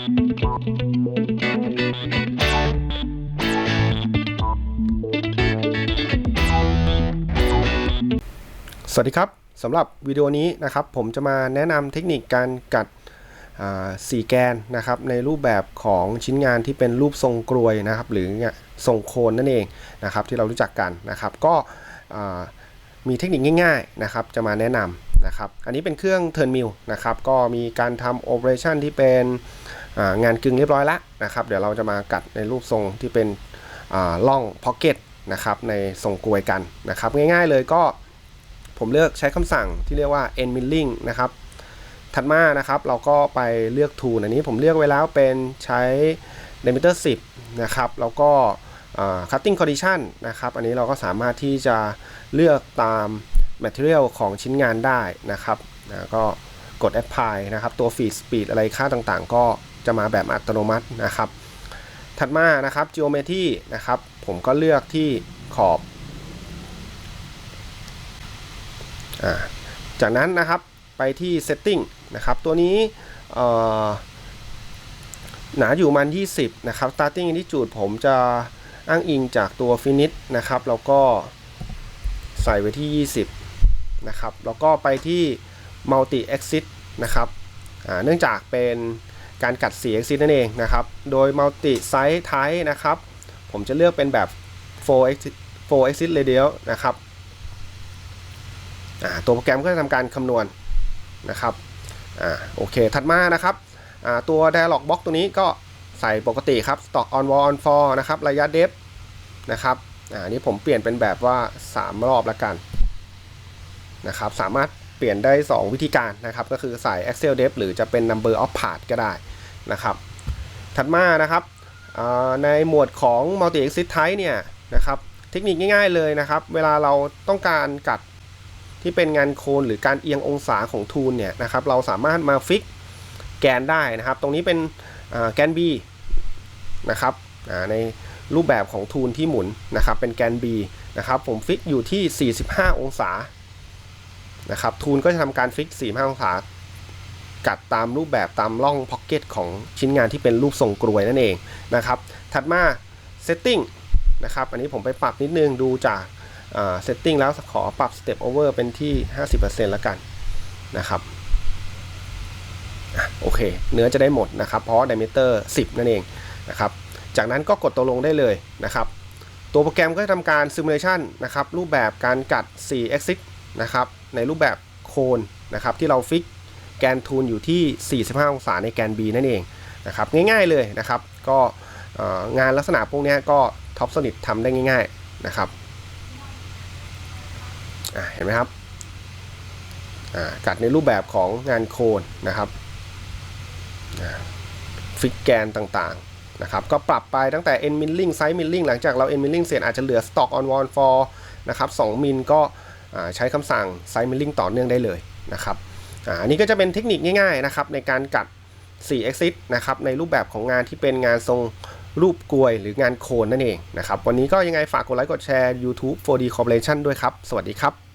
สวัสดีครับสำหรับวิดีโอนี้นะครับ ผมจะมาแนะนำเทคนิคการกัดสี่แกนนะครับ ในรูปแบบของชิ้นงานที่เป็นรูปทรงกรวยนะครับ หรือทรงโคนนั่นเองนะครับ ที่เรารู้จักกันนะครับ ก็มีเทคนิคง่ายๆนะครับ จะมาแนะนำนะครับ อันนี้เป็นเครื่อง Turn Mill นะครับ ก็มีการทำ operation ที่เป็น งานกึ่งเรียบร้อยแล้วนะครับ เดี๋ยวเราจะมากัดในรูปทรงที่เป็นล่อง pocket นะครับในทรงกรวยกันนะครับ ง่ายๆเลยก็ผมเลือกใช้คำสั่งที่เรียกว่า end milling นะครับ ถัดมานะครับเราก็ไปเลือก tool อันนี้ผมเลือกไว้แล้วเป็นใช้ diameter 10 นะครับ แล้วก็ cutting condition นะครับ อันนี้เราก็สามารถที่จะเลือกตาม material ของชิ้นงานได้นะครับนะก็กด apply นะครับ ตัว feed speed อะไรค่าต่างๆ ก็ จะมาแบบอัตโนมัตินะครับ ถัดมานะครับ geometry นะครับ ผมก็เลือกที่ขอบอาจากนั้นนะครับไปที่ setting นะครับ ตัวนี้หนาอยู่มัน 20 นะครับ starting altitude ผมจะอ้างอิงจากตัว finish นะครับ แล้วก็ใส่ไว้ที่ 20 นะครับ แล้วก็ไปที่ multi axis นะครับ เนื่องจากเป็น การกัดสี axis นั่นเองนะครับ โดย multi size type นะครับ ผมจะเลือกเป็นแบบ4 axis 4 axis radial นะครับตัวโปรแกรมก็จะทำการคำนวณนะครับอโอเค ถัดมานะครับตัว dialog box ตัวนี้ก็ใส่ปกติครับ stock on wall on for นะครับ ระยะ d e p นะครับอ่านี่ผมเปลี่ยนเป็นแบบว่า 3 รอบละกันนะครับ สามารถ เปลี่ยนได้ 2 วิธีการนะครับ ก็คือใส่ axial depth หรือจะเป็น number of part ก็ได้นะครับ ถัดมานะครับในหมวดของ multi axis type เนี่ยนะครับ เทคนิคง่ายๆเลยนะครับ เวลาเราต้องการกัดที่เป็นงานโคนหรือการเอียงองศาของทูลเนี่ยนะครับ เราสามารถมาฟิกแกนได้นะครับ ตรงนี้เป็นแกน B นะครับในรูปแบบของทูลที่หมุนนะครับ เป็นแกน B นะครับ ผมฟิกอยู่ที่ 45 องศา นะครับทูลก็จะทำการฟิก45องศากัดตามรูปแบบตามร่องพ็อกเก็ตของชิ้นงานที่เป็นรูปทรงกรวยนั่นเองนะครับถัดมา setting นะครับอันนี้ผมไปปรับนิดนึงดูจากเซตติ้งแล้วขอปรับ Step Over เป็นที่ 50%แล้วกันนะครับโอเค เนื้อจะได้หมดนะครับเพราะ diameter 10 นั่นเองนะครับจากนั้นก็กดตัวลงได้เลยนะครับ ตัวโปรแกรมก็จะทำการ Simulation นะครับรูปแบบการกัด4 axis นะครับในรูปแบบโคนนะครับที่เราฟิกแกนทูลอยู่ที่ 45 องศาในแกน B นั่นเองนะครับง่ายๆเลยนะครับก็งานลักษณะพวกนี้ก็ Top Solid ทำได้ง่ายๆนะครับเห็นไหมครับอ่ากัดในรูปแบบของงานโคนนะครับฟิกแกนต่างๆนะครับก็ปรับไปตั้งแต่ end milling size milling หลังจากเรา end milling เสร็จอาจจะเหลือ stock on wall for นะครับ2มิลก็ ใช้คำสั่ง size milling ต่อเนื่องได้เลยนะครับอันนี้ก็จะเป็นเทคนิคง่ายๆนะครับในการกัด 4 exit นะครับในรูปแบบของงานที่เป็นงานทรงรูปกลวยหรืองานโคนนั่นเองนะครับ วันนี้ก็ยังไงฝากกดไลค์กดแชร์ YouTube 4D Corporation ด้วยครับ สวัสดีครับ